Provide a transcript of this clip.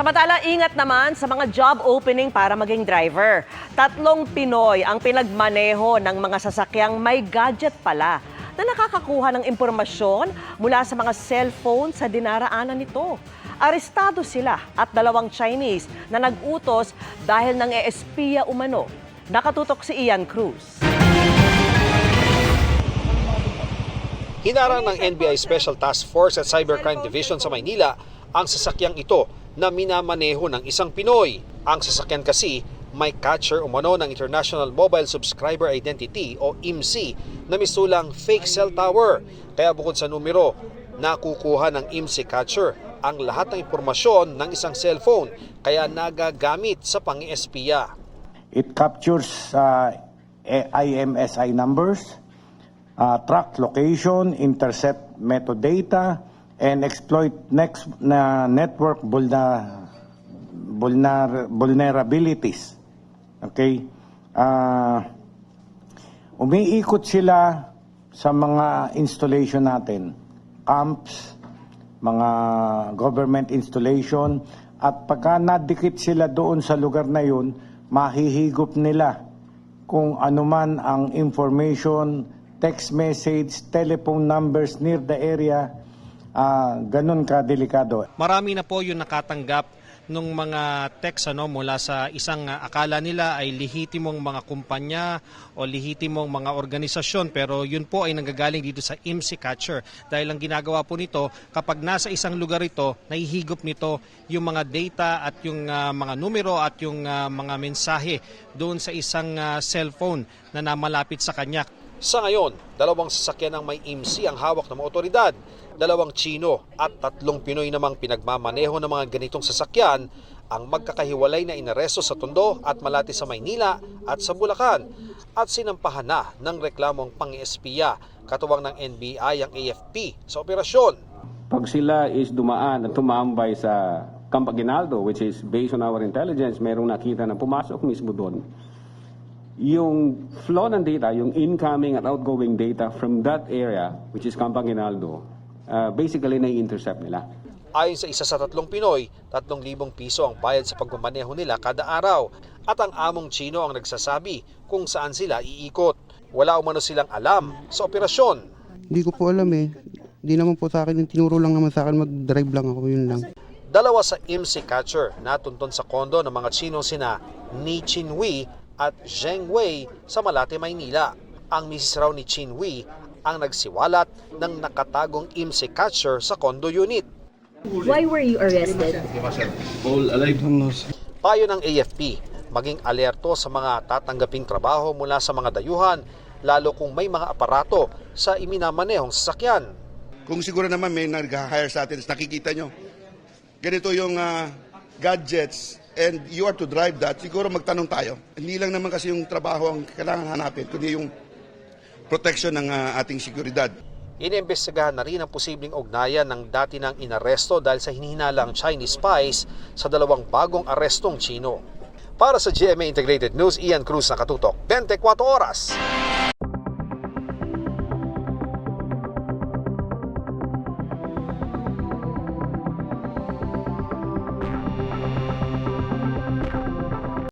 Samantala, ingat naman sa mga job opening para maging driver. Tatlong Pinoy ang pinagmaneho ng mga sasakyang may gadget pala na nakakakuha ng impormasyon mula sa mga cellphone sa dinaraanan nito. Arestado sila at dalawang Chinese na nag-utos dahil nang eespiya umano. Nakatutok si Ian Cruz. Hinarang ng NBI Special Task Force at Cybercrime Division sa Maynila ang sasakyang ito na minamaneho ng isang Pinoy. Ang sasakyan kasi may catcher umano ng International Mobile Subscriber Identity o IMSI na misulang fake cell tower. Kaya bukod sa numero, nakukuha ng IMSI catcher ang lahat ng impormasyon ng isang cellphone kaya nagagamit sa pang-espiya. It captures uh, IMSI numbers, uh, track location, intercept metadata, and exploit next na network vulna, vulner, vulnerabilities. Okay? Uh, umiikot sila sa mga installation natin, camps, mga government installation, at pagka nadikit sila doon sa lugar na yun, mahihigop nila kung anuman ang information, text message, telephone numbers near the area, ah ganun ka delikado. Marami na po yung nakatanggap ng mga text ano mula sa isang uh, akala nila ay lehitimong mga kumpanya o lehitimong mga organisasyon pero yun po ay nanggagaling dito sa IMSI catcher dahil ang ginagawa po nito kapag nasa isang lugar ito nahihigop nito yung mga data at yung uh, mga numero at yung uh, mga mensahe doon sa isang uh, cellphone na namalapit sa kanya sa ngayon, dalawang sasakyan ng may IMSI ang hawak ng mga otoridad. Dalawang Chino at tatlong Pinoy namang pinagmamaneho ng mga ganitong sasakyan ang magkakahiwalay na inaresto sa Tondo at Malati sa Maynila at sa Bulacan at sinampahan na ng reklamong pang-espiya katuwang ng NBI ang AFP sa operasyon. Pag sila is dumaan at tumambay sa Camp Aguinaldo, which is based on our intelligence, merong nakita na pumasok mismo doon. Yung flow ng data, yung incoming at outgoing data from that area, which is Camp Aguinaldo, uh, basically na-intercept nila. Ayon sa isa sa tatlong Pinoy, 3,000 piso ang bayad sa pagmamaneho nila kada araw at ang among Chino ang nagsasabi kung saan sila iikot. Wala umano silang alam sa operasyon. Hindi ko po alam eh. Hindi naman po sa akin, yung tinuro lang naman sa akin, mag-drive lang ako, yun lang. Dalawa sa IMSI catcher natuntun sa kondo ng mga Chinong sina Ni Chin Wei at Zheng Wei sa Malate, Maynila. Ang misis raw ni Chin Wei ang nagsiwalat ng nakatagong IMSI catcher sa condo unit. Why were you arrested? Payo ng AFP, maging alerto sa mga tatanggaping trabaho mula sa mga dayuhan, lalo kung may mga aparato sa iminamanehong sasakyan. Kung siguro naman may nag-hire sa atin, nakikita nyo, ganito yung ah, gadgets and you are to drive that, siguro magtanong tayo. Hindi lang naman kasi yung trabaho ang kailangan hanapin, kundi yung protection ng ah, ating seguridad. Iniimbestigahan na rin ang posibleng ugnayan ng dati ng inaresto dahil sa hinihinalang Chinese spies sa dalawang bagong arestong Chino. Para sa GMA Integrated News, Ian Cruz nakatutok, 24 oras.